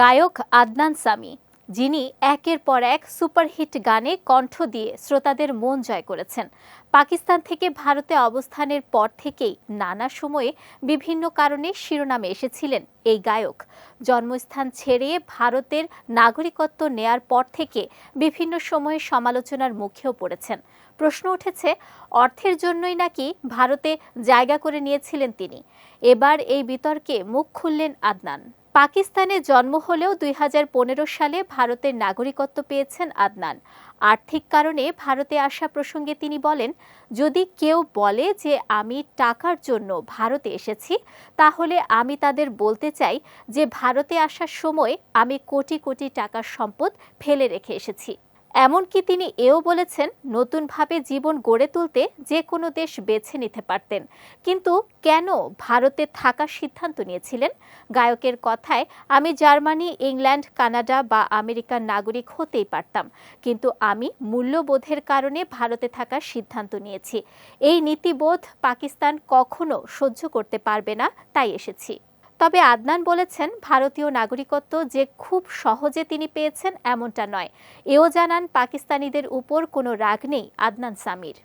গায়ক আদনান সামি, যিনি একের পর এক সুপারহিট গানে কণ্ঠ দিয়ে শ্রোতাদের মন জয় করেছেন। পাকিস্তান থেকে ভারতে অবস্থানের পর থেকেই নানা সময়ে বিভিন্ন কারণে শিরোনামে এসেছিলেন এই গায়ক। জন্মস্থান ছেড়ে ভারতের নাগরিকত্ব নেয়ার পর থেকে বিভিন্ন সময়ে সমালোচনার মুখেও পড়েছেন। প্রশ্ন উঠেছে, অর্থের জন্যই নাকি ভারতে জায়গা করে নিয়েছিলেন তিনি? এবার এই বিতর্কে মুখ খুললেন আদনান। পাকিস্তানে জন্ম হলেও দুই হাজার পনেরো সালে ভারতের নাগরিকত্ব পেয়েছেন আদনান। আর্থিক কারণে ভারতে আসা প্রসঙ্গে তিনি বলেন, যদি কেউ বলে যে আমি টাকার জন্য ভারতে এসেছি, তাহলে আমি তাদের বলতে চাই যে ভারতে আসার সময় আমি কোটি কোটি টাকার সম্পদ ফেলে রেখে এসেছি। এমনকি তিনি এও বলেছেন, নতুনভাবে জীবন গড়ে তুলতে যে কোনো দেশ বেছে নিতে পারতেন। কিন্তু কেন ভারতে থাকার সিদ্ধান্ত নিয়েছিলেন? গায়কের কথায়, আমি জার্মানি, ইংল্যান্ড, কানাডা বা আমেরিকার নাগরিক হতেই পারতাম। কিন্তু আমি মূল্যবোধের কারণে ভারতে থাকার সিদ্ধান্ত নিয়েছি। এই নীতিবোধ পাকিস্তান কখনো সহ্য করতে পারবে না, তাই এসেছি। তবে আদনান বলেছেন, ভারতীয় নাগরিকত্ব যে খুব সহজে তিনি পেয়েছেন এমনটা নয়। এও জানান, পাকিস্তানিদের উপর কোনো রাগ নেই আদনান সামির।